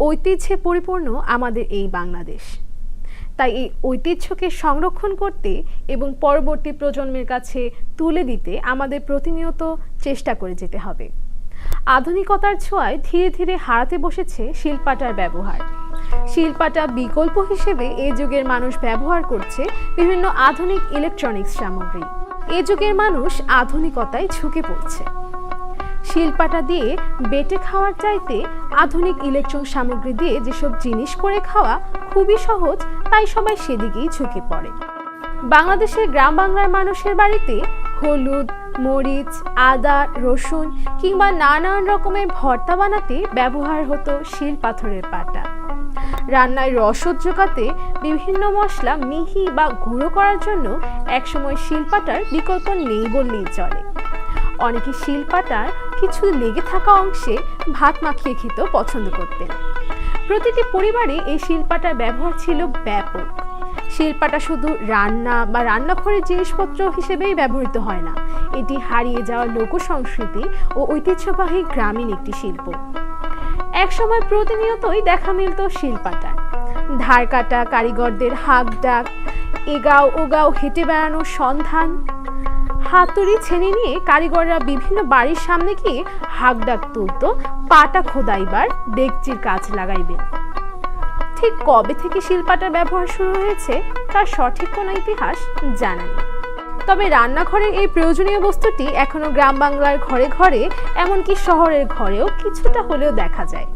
ঐতিহ্যে পরিপূর্ণ আমাদের এই বাংলাদেশ। তাই এই ঐতিহ্যকে সংরক্ষণ করতে এবং পরবর্তী প্রজন্মের কাছে তুলে দিতে আমাদের প্রতিনিয়ত চেষ্টা করে যেতে হবে। আধুনিকতার ছোঁয়ায় ধীরে ধীরে হারাতে বসেছে শিল্পাটার ব্যবহার। শিল্পাটা বিকল্প হিসেবে এ যুগের মানুষ ব্যবহার করছে বিভিন্ন আধুনিক ইলেকট্রনিক্স সামগ্রী। এ যুগের মানুষ আধুনিকতায় ঝুঁকে পড়ছে। শিল্পাটা দিয়ে বেটে খাওয়ার চাইতে আধুনিক ইলেকট্রন সামগ্রী দিয়ে যেসব জিনিস করে খাওয়া খুবই সহজ, তাই সবাই সেদিকেই ঝুঁকে পড়ে। বাংলাদেশের গ্রাম বাংলার মানুষের বাড়িতে হলুদ, মরিচ, আদা, রসুন কিংবা নানান রকমের ভর্তা বানাতে ব্যবহার হতো শিল পাথরের পাটা। রান্নায় রসদ জোগাতে বিভিন্ন মশলা মিহি বা গুঁড়ো করার জন্য একসময় শিলপাটার বিকল্প নেই বললেই চলে। অনেকে শিলপাটার কিছু লেগে থাকা অংশে ভাত মাখিয়ে খেতেও পছন্দ করতেন। প্রতিটি পরিবারে এই শিলপাটার ব্যবহার ছিল ব্যাপক। শিলপাটা শুধু রান্না বা রান্নাঘরের জিনিসপত্র হিসেবেই ব্যবহৃত হয় না। এটি হারিয়ে যাওয়া লোক সংস্কৃতি ও ঐতিহ্যবাহী গ্রামীণ একটি শিল্প। একসময় প্রতিনিয়তই দেখা মিলত শিলপাটার ধার কাটা, কারিগরদের হাক ডাক এগাও ওগাও হেঁটে বেড়ানোর সন্ধান হাতুড়ি ছেনে নিয়ে কারিগররা বিভিন্ন বাড়ির সামনে গিয়ে হাক ডাক তুলত, পাটা খোদাইবার, ডেকচির কাজ লাগাইবে। ঠিক কবে থেকে শিল্পাটার ব্যবহার শুরু হয়েছে, তার সঠিক কোনো ইতিহাস জানা নেই। তবে রান্নাঘরের এই প্রয়োজনীয় বস্তুটি এখনও গ্রাম বাংলার ঘরে ঘরে, এমনকি শহরের ঘরেও কিছুটা হলেও দেখা যায়।